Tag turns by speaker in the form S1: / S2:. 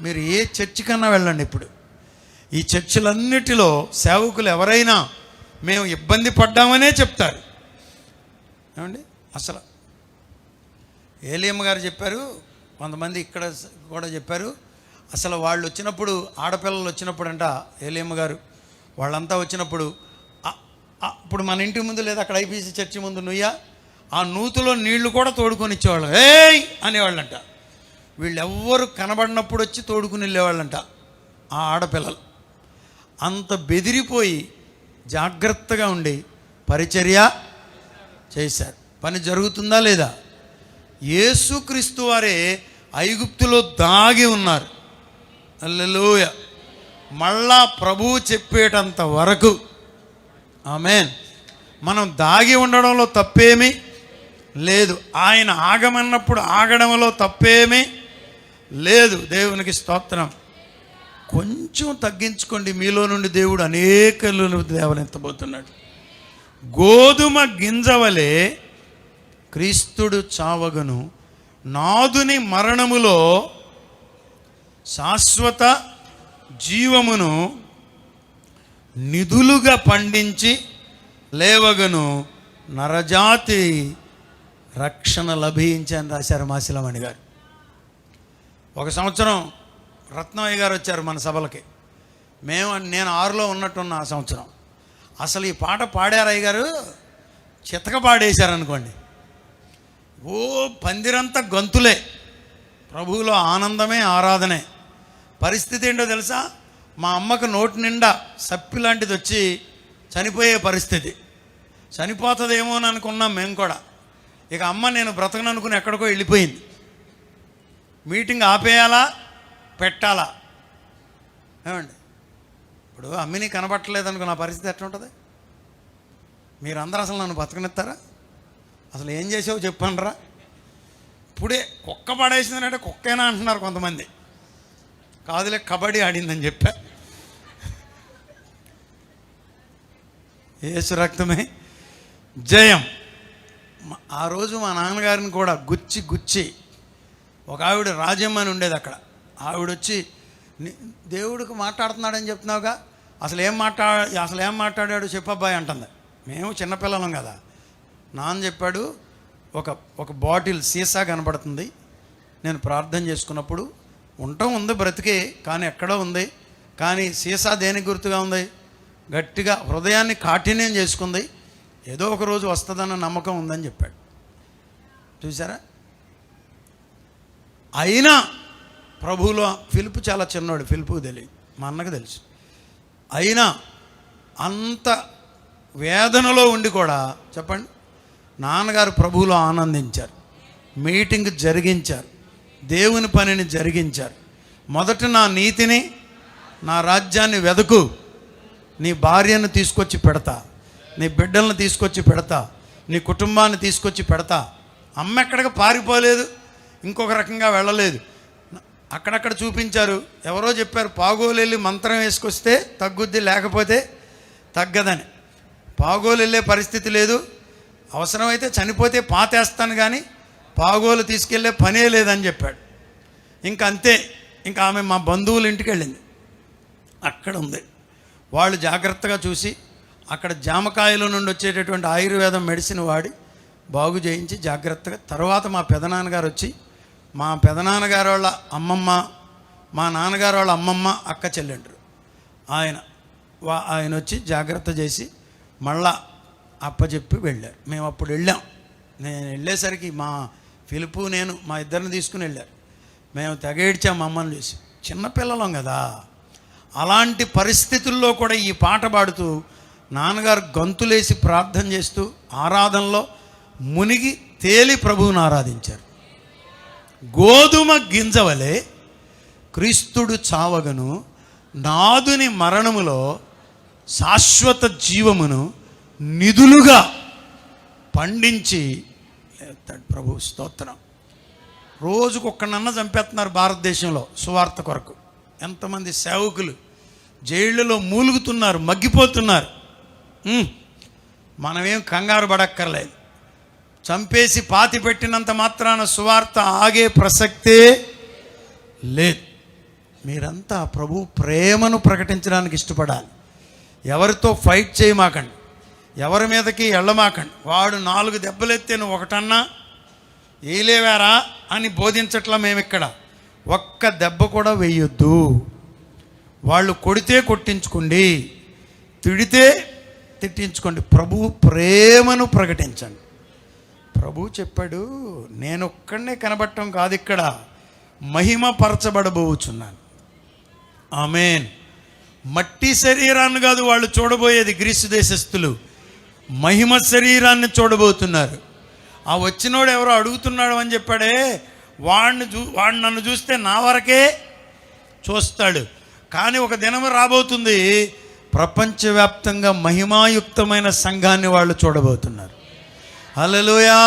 S1: మీరు ఏ చర్చి కన్నా వెళ్ళండి ఇప్పుడు. ఈ చర్చిలన్నిటిలో సేవకులు ఎవరైనా మేము ఇబ్బంది పడ్డామనే చెప్తారు. ఏమండి? అసలు ఏలియమ్మ గారు చెప్పారు కొంతమంది ఇక్కడ కూడా చెప్పారు. అసలు వాళ్ళు వచ్చినప్పుడు ఆడపిల్లలు వచ్చినప్పుడు అంట ఏలియమ్మ గారు వాళ్ళంతా వచ్చినప్పుడు ఇప్పుడు మన ఇంటి ముందు లేదా అక్కడ ఐపీసీ చర్చి ముందు నుయ్యా? ఆ నూతులో నీళ్ళు కూడా తోడుకొని ఇచ్చేవాళ్ళు ఏయ్! అనేవాళ్ళంట. వీళ్ళెవ్వరు కనబడినప్పుడు వచ్చి తోడుకుని వెళ్ళేవాళ్ళంట ఆ ఆడపిల్లలు. అంత బెదిరిపోయి జాగ్రత్తగా ఉండి పరిచర్య చేశారు. పని జరుగుతుందా లేదా? యేసుక్రీస్తు వారే ఐగుప్తులో దాగి ఉన్నారు. అల్లెలోయ మళ్ళా ప్రభువు చెప్పేటంత వరకు. ఆమెన్. మనం దాగి ఉండడంలో తప్పేమీ లేదు. ఆయన ఆగమన్నప్పుడు ఆగడంలో తప్పేమీ లేదు దేవునికి స్తోత్రం. కొంచెం తగ్గించుకోండి మీలో నుండి దేవుడు అనేకలను దేవనెత్తబోతున్నాడు గోధుమ గింజవలే క్రీస్తుడు చావగను. నాదుని మరణములో శాశ్వత జీవమును నిధులుగా పండించి లేవగను. నరజాతి రక్షణ లభించని రాశారు మాసిలమణి గారు ఒక సంవత్సరం రత్నయ్య గారు వచ్చారు మన సభలకి. మేము నేను ఆరులో ఉన్నట్టున్న ఆ సంవత్సరం. అసలు ఈ పాట పాడారు అయ్య గారు చితక పాడేశారనుకోండి. ఓ పందిరంతా గంతులే. ప్రభువులో ఆనందమే ఆరాధనే. పరిస్థితి ఏంటో తెలుసా? మా అమ్మకు నోటి నిండా సప్పి లాంటిది వచ్చి చనిపోయే పరిస్థితి. చనిపోతుందేమో అని అనుకున్నాం మేము కూడా. ఇక అమ్మ నేను బ్రతకను అనుకుని ఎక్కడికో వెళ్ళిపోయింది. మీటింగ్ ఆపేయాలా? పెట్టాలా? ఏమండి? ఇప్పుడు అమ్మిని కనబట్టలేదు అనుకో నా పరిస్థితి ఎట్లా ఉంటుంది మీరందరూ అసలు నన్ను బతకనిస్తారా? అసలు ఏం చేసావు చెప్పండిరా? ఇప్పుడే కుక్క పడేసిందంటే కుక్కేనా అంటున్నారు కొంతమంది. కాదులే కబడ్డీ ఆడిందని చెప్పా. ఏసు రక్తమే. జయం. ఆ రోజు మా నాన్నగారిని కూడా గుచ్చి గుచ్చి ఒక ఆవిడ రాజమ్మ అని ఉండేది అక్కడ. ఆవిడ వచ్చి దేవుడికి మాట్లాడుతున్నాడని చెప్తున్నావుగా? అసలు ఏం మాట్లా అసలు ఏం మాట్లాడాడు చెప్పబ్బాయి అంటుంది. మేము చిన్నపిల్లలం కదా. నాన్న చెప్పాడు ఒక ఒక బాటిల్ సీసా కనబడుతుంది. నేను ప్రార్థన చేసుకున్నప్పుడు ఉండటం ఉంది బ్రతికే కానీ ఎక్కడో ఉంది. కానీ సీసా దేనికి గుర్తుగా ఉంది? గట్టిగా హృదయాన్ని కాఠిన్యం చేసుకుంది. ఏదో ఒక రోజు వస్తుందన్న నమ్మకం ఉందని చెప్పాడు. చూసారా అయినా ప్రభువులో ఫిలిపు చాలా చిన్నవాడు ఫిలిపు తెలియదు మా అన్నకు తెలుసు. అయినా అంత వేదనలో ఉండి కూడా చెప్పండి నాన్నగారు ప్రభువులో ఆనందించారు మీటింగ్ జరిగించారు దేవుని పనిని జరిగించారు. మొదట నా నీతిని నా రాజ్యాన్ని వెదకు నీ భార్యను తీసుకొచ్చి పెడతా నీ బిడ్డలను తీసుకొచ్చి పెడతా నీ కుటుంబాన్ని తీసుకొచ్చి పెడతా. అమ్మ ఎక్కడికి పారిపోలేదు. ఇంకొక రకంగా వెళ్ళలేదు. అక్కడక్కడ చూపించారు. ఎవరో చెప్పారు పాగోలు వెళ్ళి మంత్రం వేసుకొస్తే తగ్గుద్ది లేకపోతే తగ్గదని. పాగోలు వెళ్ళే పరిస్థితి లేదు. అవసరమైతే చనిపోతే పాతేస్తాను కానీ పాగోలు తీసుకెళ్ళే పనే లేదని చెప్పాడు. ఇంకా అంతే ఇంకా ఆమె మా బంధువుల ఇంటికి వెళ్ళింది. అక్కడ ఉంది. వాళ్ళు జాగ్రత్తగా చూసి అక్కడ జామకాయల నుండి వచ్చేటటువంటి ఆయుర్వేదం మెడిసిన్ వాడి బాగు చేయించి జాగ్రత్తగా తర్వాత మా పెదనాన్నగారు వచ్చి మా పెదనాన్నగారు వాళ్ళ అమ్మమ్మ మా నాన్నగారు వాళ్ళ అమ్మమ్మ అక్క చెల్లెండ్రు. ఆయన వా ఆయన వచ్చి జాగ్రత్త చేసి మళ్ళా అప్పచెప్పి వెళ్ళారు. మేము అప్పుడు వెళ్ళాం. నేను వెళ్ళేసరికి మా ఫిలుపు నేను మా ఇద్దరిని తీసుకుని వెళ్ళారు. మేము తెగేడ్చాం మా అమ్మని చూసి చిన్నపిల్లలం కదా. అలాంటి పరిస్థితుల్లో కూడా ఈ పాట పాడుతూ నాన్నగారు గంతులేసి ప్రార్థన చేస్తూ ఆరాధనలో మునిగి తేలి ప్రభువుని ఆరాధించారు. గోధుమ గింజవలే క్రీస్తుడు చావగను నాదుని మరణములో శాశ్వత జీవమును నిధులుగా పండించి లేస్తాడు ప్రభు స్తోత్రం. రోజుకు ఒక్కనన్న చంపేస్తున్నారు భారతదేశంలో సువార్త కొరకు. ఎంతమంది సేవకులు జైళ్ళలో మూలుగుతున్నారు మగ్గిపోతున్నారు. మనమేం కంగారు పడక్కర్లేదు. చంపేసి పాతి పెట్టినంత మాత్రాన సువార్త ఆగే ప్రసక్తే లేదు. మీరంతా ప్రభు ప్రేమను ప్రకటించడానికి ఇష్టపడాలి. ఎవరితో ఫైట్ చేయమాకండి. ఎవరి మీదకి వెళ్ళమాకండి వాడు నాలుగు దెబ్బలెత్తే నువ్వు ఒకటన్నా? వేయలేవారా అని బోధించట్లా మేమిక్కడ. ఒక్క దెబ్బ కూడా వేయొద్దు. వాళ్ళు కొడితే కొట్టించుకోండి. తిడితే తిట్టించుకోండి. ప్రభు ప్రేమను ప్రకటించండి. ప్రభు చెప్పాడు నేను ఒక్కడనే కనబడటం కాదు ఇక్కడ మహిమ పరచబడబోచున్నాను ఆమెన్. మట్టి శరీరాన్ని కాదు వాళ్ళు చూడబోయేది గ్రీసు దేశస్థులు. మహిమ శరీరాన్ని చూడబోతున్నారు. ఆ వచ్చినోడు ఎవరో అడుగుతున్నాడు అని చెప్పాడే వాడిని చూ వాడు నన్ను చూస్తే నా వరకే చూస్తాడు. కానీ ఒక దినం రాబోతుంది ప్రపంచవ్యాప్తంగా మహిమాయుక్తమైన సంఘాన్ని వాళ్ళు చూడబోతున్నారు. హలలుయా